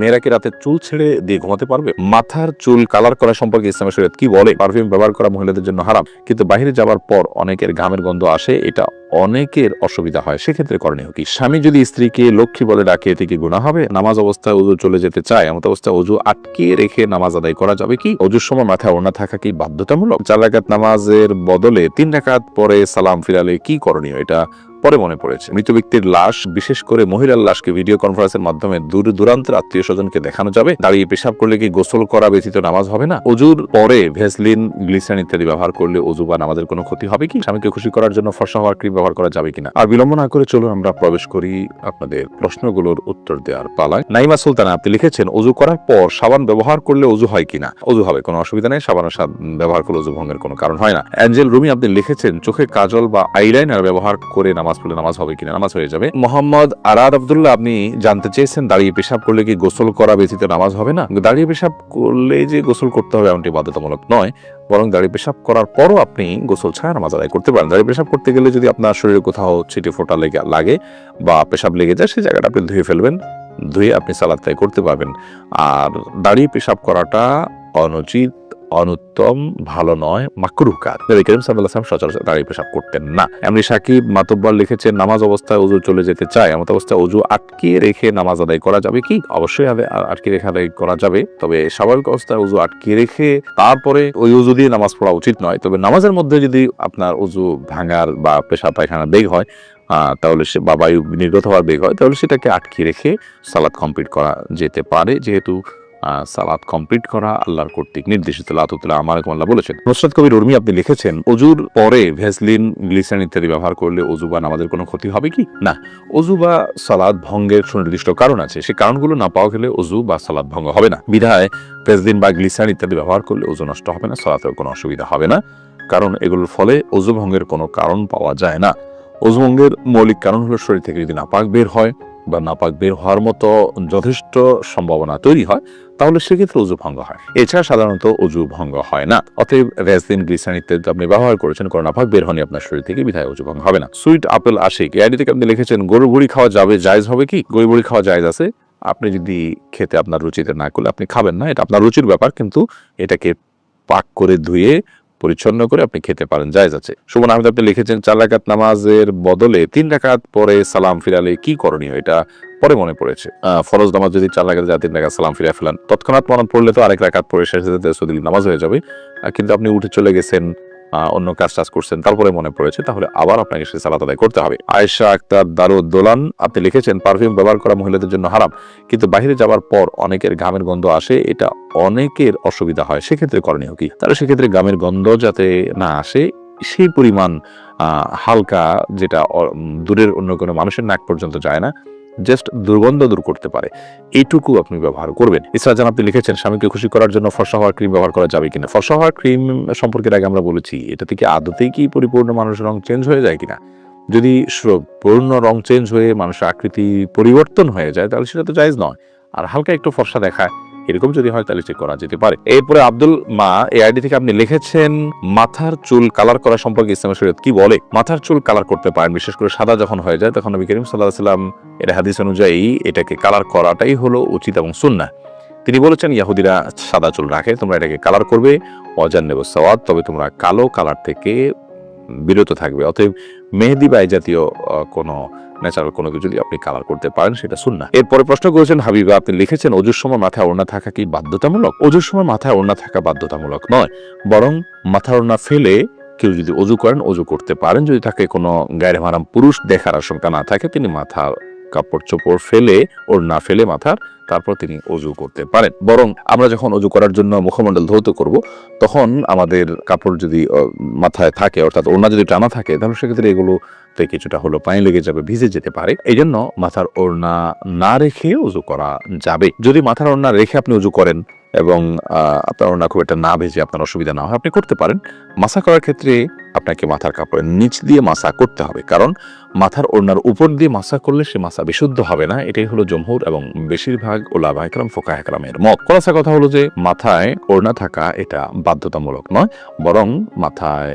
মেয়েরা কি রাতে চুল ছেড়ে দিয়ে ঘুমাতে পারবে? মাথার চুল কালার করা সম্পর্কে ইসলামের শরীয়ত কি বলে? পারফিউম ব্যবহার করা মহিলাদের জন্য হারাম। কিন্তু বাইরে যাওয়ার পর অনেকের ঘামের গন্ধ আসে, এটা অনেকের অসুবিধা হয়। সেক্ষেত্রে করণীয় কি? স্বামী যদি স্ত্রীকে লক্ষ্মী বলে ডাকে, এতে কি গুণা হবে? নামাজ অবস্থায় উজু চলে যেতে চায়, এমন অবস্থায় অজু আটকে রেখে নামাজ আদায় করা যাবে কি? অজুর সময় মাথায় ওড়না থাকা কি বাধ্যতামূলক? চার রাকাত নামাজের বদলে তিন রাকাত পরে সালাম ফিরালে কি করণীয়? এটা পরে মনে পড়েছে। মৃত ব্যক্তির লাশ, বিশেষ করে মহিলার লাশকে ভিডিও কনফারেন্সের মাধ্যমে দূর দূরান্তের আত্মীয় স্বজনকে দেখানো যাবে। দাঁড়িয়ে পেশাব করলে কি গোসল করা ব্যতীত নামাজ হবে না? অজুর পরে ভেসলিন, গ্লিসারিন ইত্যাদি ব্যবহার করলে অজু বা নামাজের কোনো ক্ষতি হবে কি? স্বামীকে খুশি করার জন্য ফর্সা হওয়ার ক্রিম ব্যবহার করা যাবে কিনা? আর বিলম্ব না করে চলুন আমরা প্রবেশ করি আপনাদের প্রশ্নগুলোর উত্তর দেওয়ার পালায়। নাইমা সুলতানা, আপনি লিখেছেন, অজু করার পর সাবান ব্যবহার করলে অজু হয় কিনা? অজু হবে, কোনো অসুবিধা নেই সাবানের ব্যবহার করলে অজু ভঙ্গের কোনো কারণ হয় না। অ্যাঞ্জেল রুমি, আপনি লিখেছেন, চোখে কাজল বা আইলাইনার ব্যবহার করে নামাজ পড়লে নামাজ হবে কিনা? নামাজ হয়ে যাবে। মোহাম্মদ আরাদ আবদুল্লাহ, আপনি জানতে চেয়েছেন দাঁড়িয়ে পেশাব করলে কি গোসল করা ব্যতীত নামাজ হবে না? দাঁড়িয়ে পেশাব করলে যে গোসল করতে হবে এমনটি বাধ্যতামূলক নয়, বরং দাঁড়িয়ে পেশাব করার পরও আপনি গোসল ছাড়া নামাজ আদায় করতে পারেন। দাঁড়িয়ে পেশাব করতে গেলে যদি আপনার শরীরে কোথাও ছিটে ফোটা লেগে, লাগে বা পেশাব লেগে যায়, সেই জায়গাটা আপনি ধুয়ে ফেলবেন। ধুয়ে আপনি সালাদ করতে পারবেন। আর দাঁড়িয়ে পেশাব করাটা অনুচিত অনুত্তম, ভালো নয় মাকরুহ কাজ নবী করিম ওয়াসাল্লাম সচরাচর পেশাব করতেন না। এমনি সাকিব মাতব্বর লিখেছেন নামাজ অবস্থায় উজু চলে যেতে চায়। এমন অবস্থায় উজু আটকে রেখে নামাজ আদায় করা যাবে কি? অবশ্যই আটকে রেখে আদায় করা যাবে। তবে স্বাভাবিক অবস্থায় উজু আটকে রেখে তারপরে ওই উজু দিয়ে নামাজ পড়া উচিত নয়। তবে নামাজের মধ্যে যদি আপনার উজু ভাঙার বা পেশা পায়খানা বেগ হয় তাহলে সে বা বায়ু নির্গত হওয়ার বেগ হয়, তাহলে সেটাকে আটকে রেখে সালাদ কমপ্লিট করা যেতে পারে। যেহেতু সালাদ কমপ্লিট করা, আল্লাহর কর্তৃক নির্দেশিত। লাতুতুল্লাহ আমার আল্লাহ বলেছেন, নুসরাত কবির উর্মি আপনি লিখেছেন অজুর পরে ভেসলিন গ্লিসারিন ইত্যাদি ব্যবহার করলে অজু বা নামাজের কোনো ক্ষতি হবে কি? না অজু বা সালাদ ভঙ্গের সুনির্দিষ্ট কারণ আছে। সেই কারণগুলো না পাওয়া গেলে অজু বা সালাদ ভঙ্গ হবে না। বিধায় ভেসলিন বা গ্লিসারিন ইত্যাদি ব্যবহার করলে অজু নষ্ট হবে না সালাতের কোনো অসুবিধা হবে না। কারণ এগুলোর ফলে অজু ভঙ্গের কোনো কারণ পাওয়া যায় না। অজু ভঙ্গের মৌলিক কারণ হলো শরীর থেকে যদি নাপাক বের হয় বা নাপাক বের হওয়ার মতো যথেষ্ট সম্ভাবনা তৈরি হয়, তাহলে সেক্ষেত্রে অজু ভঙ্গ হয়। এছাড়া সাধারণত অজু ভঙ্গ হয় না। অতএব রেসিন গ্লিসারিন ইত্যাদি আপনি ব্যবহার করেছেন করোনা ভাগ বের হয়নি, আপনার শরীর থেকে বিধায় অজু ভঙ্গ হবে না। সুইট আপেল আশিক এই আইডি থেকে আপনি লিখেছেন গরু বুড়ি খাওয়া যাবে, জায়জ হবে কি? গরু বুড়ি খাওয়া জায়জ আছে। আপনি যদি খেতে আপনার রুচিতে না করলে, আপনি খাবেন না, এটা আপনার রুচির ব্যাপার, কিন্তু এটাকে পাক করে ধুয়ে পরিচ্ছন্ন করে আপনি খেতে পারেন যায় আছে। সুমন আহমেদ, আপনি লিখেছেন, চার রাকাত নামাজের বদলে তিন রাকাত পরে সালাম ফিরালে কি করণীয় এটা? পরে মনে পড়েছে। ফরজ নামাজ যদি চার রাকাত যা তিন রাকাত সালাম ফিরে ফেলান। তৎক্ষণাৎ মনে পড়লে তো আরেক রাকাত পরে শেষে নামাজ হয়ে যাবে। কিন্তু আপনি উঠে চলে গেছেন অন্য কাজ টাজ করছেন, তারপরে মনে পড়েছে, তাহলে আবার আপনাকে সে সালাত আদায় করতে হবে। আয়েশা আক্তার দারু দারুদ্দোলান আপনি লিখেছেন, পারফিউম ব্যবহার করা মহিলাদের জন্য হারাম। কিন্তু বাইরে যাওয়ার পর অনেকের ঘামের গন্ধ আসে, এটা অনেকের অসুবিধা হয়, সেক্ষেত্রে করণীয় কি? তাহলে সেক্ষেত্রে ঘামের গন্ধ যাতে না আসে, সেই পরিমাণ হালকা, যেটা দূরের অন্য কোনো মানুষের নাক পর্যন্ত যায় না জাস্ট দুর্গন্ধ দূর করতে পারে। এইটুকু আপনি ব্যবহার করবেন। এছাড়া যেন আপনি লিখেছেন, স্বামীকে খুশি করার জন্য ফর্সা হওয়ার ক্রিম ব্যবহার করা যাবে কিনা? ফর্সা হওয়ার ক্রিম সম্পর্কে আগে আমরা বলেছি, এটা থেকে আদতেই কি পরিপূর্ণ মানুষের রং চেঞ্জ হয়ে যায় কিনা? যদি পূর্ণ রং চেঞ্জ হয়ে মানুষের আকৃতি পরিবর্তন হয়ে যায়, তাহলে সেটা তো জায়জ নয়। আর হালকা একটু ফর্সা দেখায় এরকম যদি হয় তাহলে সে করা যেতে পারে। এরপরে আব্দুল মা এই আইডি থেকে আপনি লিখেছেন, মাথার চুল কালার করা সম্পর্কে ইসলামের শরীয়ত কি বলে? মাথার চুল কালার করতে পারেন, বিশেষ করে সাদা যখন হয়ে যায় তখন নবী করিম সাল্লাহ সাল্লাম এর হাদিস অনুযায়ী এটাকে কালার করাটাই হলো উচিত এবং সুন্নাহ। তিনি বলেছেন, ইয়াহুদিরা সাদা চুল রাখে, তোমরা এটাকে কালার করবে অজান নেব সওয়াদ তবে তোমরা কালো কালার থেকে বিরত থাকবে। অতএব মেহেদি বা জাতীয় কোনো ন্যাচারাল কোনো কিছু যদি আপনি কালার করতে পারেন, সেটা শুন না এরপরে প্রশ্ন করেছেন, হাবিবা, আপনি লিখেছেন অজুর সময় মাথায় ওড়না থাকা কি বাধ্যতামূলক? অজুর সময় মাথায় ওড়না থাকা বাধ্যতামূলক নয়, বরং মাথা ওড়না ফেলে কেউ যদি অজু করেন অজু করতে পারেন। যদি তাকে কোনো গায়ের মারাম পুরুষ দেখার আশঙ্কা না থাকে, তিনি মাথার কাপড় চোপড় ফেলে ওর না ফেলে মাথার, তারপর তিনি অজু করতে পারেন। বরং আমরা যখন অজু করার জন্য মুখমণ্ডল ধৌত করব, তখন আমাদের কাপড় যদি মাথায় থাকে, অর্থাৎ ওড়না যদি টানা থাকে, তাহলে সেক্ষেত্রে এগুলোতে কিছুটা হলো পানি লেগে যাবে, ভিজে যেতে পারে। এই জন্য মাথার ওড়না না রেখে উজু করা যাবে। যদি মাথার ওড়না রেখে আপনি উজু করেন এবং আপনার ওড়না খুব একটা না ভেজে আপনার অসুবিধা না হয়, আপনি করতে পারেন। মাসা করার ক্ষেত্রে আপনাকে মাথার কাপড়ের নিচ দিয়ে মাসা করতে হবে। কারণ মাথার ওড়নার উপর দিয়ে মাসা করলে সে মাসা বিশুদ্ধ হবে না। এটাই হলো জমহুর এবং বেশিরভাগ ওলামা একরাম ফোকা একরামের মত। খোলাসা কথা হলো যে, মাথায় ওড়না থাকা এটা বাধ্যতামূলক নয়, বরং মাথায়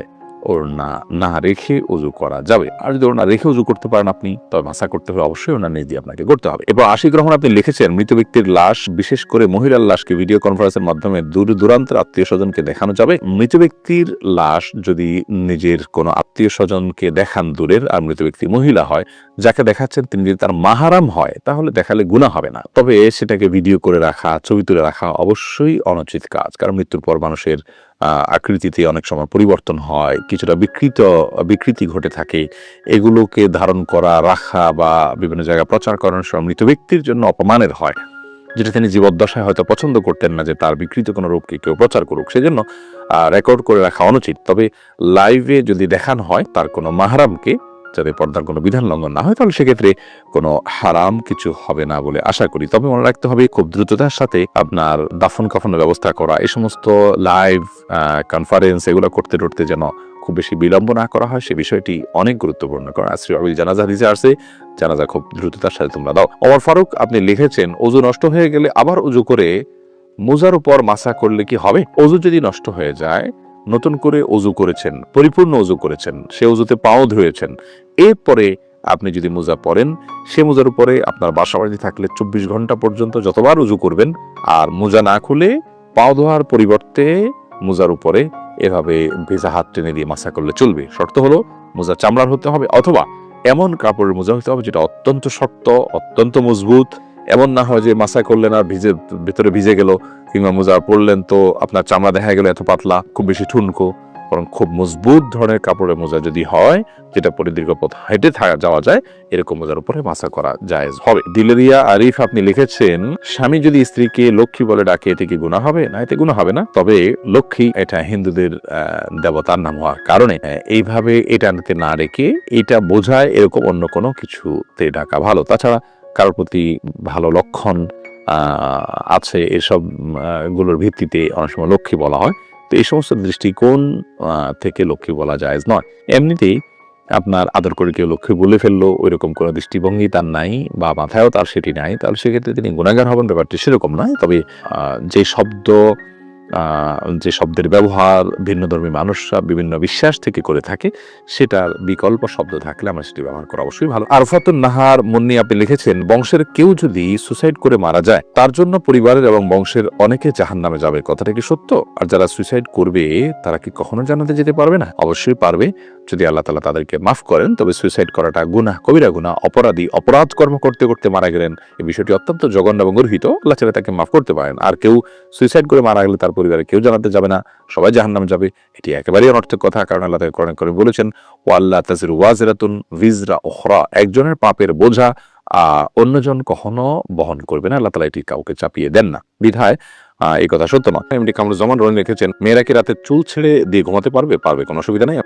ওড়না না রেখে উজু করা যাবে। আর যদি ওড়না রেখে উজু করতে পারেন আপনি, তবে মাসা করতে হলে অবশ্যই ওড়না নিয়ে দিয়ে আপনাকে করতে হবে। এবার আশি গ্রহণ আপনি লিখেছেন, মৃত ব্যক্তির লাশ, বিশেষ করে মহিলার লাশকে ভিডিও কনফারেন্সের মাধ্যমে দূর দূরান্তের আত্মীয় স্বজনকে দেখানো যাবে। মৃত ব্যক্তির লাশ যদি নিজের কোনো আত্মীয় স্বজনকে দেখান দূরের, আর মৃত ব্যক্তি মহিলা হয়, যাকে দেখাচ্ছেন তিনি যদি তার মাহারাম হয়, তাহলে দেখালে গুণা হবে না। তবে সেটাকে ভিডিও করে রাখা, ছবি তুলে রাখা অবশ্যই অনুচিত কাজ, কারণ মৃত্যুর পর মানুষের আকৃতিতে অনেক সময় পরিবর্তন হয়, কিছুটা বিকৃত, বিকৃতি ঘটে থাকে। এগুলোকে ধারণ করা, রাখা বা বিভিন্ন জায়গায় প্রচার করানোর সময় মৃত ব্যক্তির জন্য অপমানের হয়। যেটা তিনি জীবদ্দশায় হয়তো পছন্দ করতেন না যে তার বিকৃত কোনো রূপকে কেউ প্রচার করুক, সেজন্য রেকর্ড করে রাখা অনুচিত। তবে লাইভে যদি দেখানো হয়, তার কোনো মাহারামকে যাতে পর্দার কোনো বিধান লঙ্ঘন না হয়, তাহলে সেক্ষেত্রে কোনো হারাম কিছু হবে না বলে আশা করি। তবে মনে রাখতে হবে, খুব দ্রুততার সাথে আপনার দাফন কাফনের ব্যবস্থা করা, এই সমস্ত লাইভ কনফারেন্স এগুলো করতে করতে যেন খুব বেশি বিলম্ব না করা হয়, সে বিষয়টি অনেক গুরুত্বপূর্ণ। কারণ আশ্রী আবিল জানাজা হাদিসে আসছে জানাজা খুব দ্রুততার সাথে তোমরা দাও। ওমর ফারুক, আপনি লিখেছেন অজু নষ্ট হয়ে গেলে আবার উজু করে, মোজার উপর মাসা করলে কি হবে? অজু যদি নষ্ট হয়ে যায় নতুন করে অজু করেছেন, পরিপূর্ণ অজু করেছেন, সে অজুতে পাও ধুয়েছেন। এরপরে আপনি যদি মোজা পরেন, সে মোজার উপরে আপনার বাসা বাড়িতে থাকলে চব্বিশ ঘণ্টা পর্যন্ত যতবার উজু করবেন, আর মোজা না খুলে পাও ধোয়ার পরিবর্তে মোজার উপরে এভাবে ভেজা হাত টেনে দিয়ে মাসা করলে চলবে। শর্ত হলো, মোজা চামড়ার হতে হবে, অথবা এমন কাপড়ের মোজা হতে হবে যেটা অত্যন্ত শক্ত, অত্যন্ত মজবুত এমন না হয় যে মাসা করলেন আর ভিজে, ভেতরে ভিজে গেল কিংবা মোজা পরলেন, তো আপনার চামড়া দেখা গেল এত পাতলা, খুব বেশি ঠুনকো। বরং খুব মজবুত ধরনের কাপড়ের মোজা যদি হয়, যেটা পরে দীর্ঘ পথ হেঁটে যাওয়া যায়, এরকম মোজার উপরে মাসা করা জায়েজ হবে। দিলেরিয়া আরিফ আপনি লিখেছেন, স্বামী যদি স্ত্রীকে লক্ষ্মী বলে ডাকে, এতে কি গুণা হবে? না, এতে গুণা হবে না। তবে লক্ষ্মী এটা হিন্দুদের দেবতার নাম হওয়ার কারণে এইভাবে এটাকে না রেখে এটা বোঝায় এরকম অন্য কোনো কিছুতে ডাকা ভালো। তাছাড়া কারোর প্রতি ভালো লক্ষণ আছে এসবগুলোর ভিত্তিতে অনেক সময় লক্ষ্মী বলা হয়। তো এই সমস্ত দৃষ্টিকোণ থেকে লক্ষ্মী বলা যায় নয়। এমনিতেই আপনার আদর করে কেউ লক্ষ্মী বলে ফেলল, ওইরকম কোনো দৃষ্টিভঙ্গি তার নাই বা মাথায়ও তার সেটি নাই, তাহলে সেক্ষেত্রে তিনি গুণাগার হবেন, ব্যাপারটি সেরকম নয়। তবে যে শব্দ যে শব্দের ব্যবহার, ভিন্ন ধর্মী মানুষরা বিভিন্ন বিশ্বাস থেকে করে থাকে, সেটার বিকল্প শব্দ থাকলে আমরা সেটি ব্যবহার করা অবশ্যই ভালো। আরফাতুন নাহার মুন্নি আপনি লিখেছেন, বংশের কেউ যদি সুসাইড করে মারা যায়, তার জন্য পরিবারের এবং বংশের অনেকে জাহান নামে যাবে। কথাটা কি সত্য? আর যারা সুইসাইড করবে, তারা কি কখনো জানাতে যেতে পারবে না? অবশ্যই পারবে। যদি আল্লাহ তালা তাদেরকে মাফ করেন, তবে সুইসাইড করাটা গুনা কবিরা গুনা অপরাধী, অপরাধ কর্ম করতে করতে মারা গেলেন। এই বিষয়টি অত্যন্ত জঘন্য এবং গর্হিত। আল্লাহ তাকে মাফ করতে পারেন। আর কেউ সুইসাইড করে মারা গেলে তার পরিবারে কেউ জানাতে যাবে না, সবাই জাহান্নাম যাবে। এটি একেবারেই অনর্থক কথা, কারণ আল্লাহ তাকে কোরআন করে বলেছেন, ওয়াল্লা তাজির ওয়াজিরাতুন ভিজরা ওহরা একজনের পাপের বোঝা অন্যজন কখনো বহন করবে না। আল্লাহ তালা এটি কাউকে চাপিয়ে দেন না। বিধায় এই কথা সত্য নয়। এমনি কামরুজ্জামান রনি লিখেছেন, মেয়েরা কি রাতে চুল ছেড়ে দিয়ে ঘুমাতে পারবে? পারবে, কোনো অসুবিধা নেই।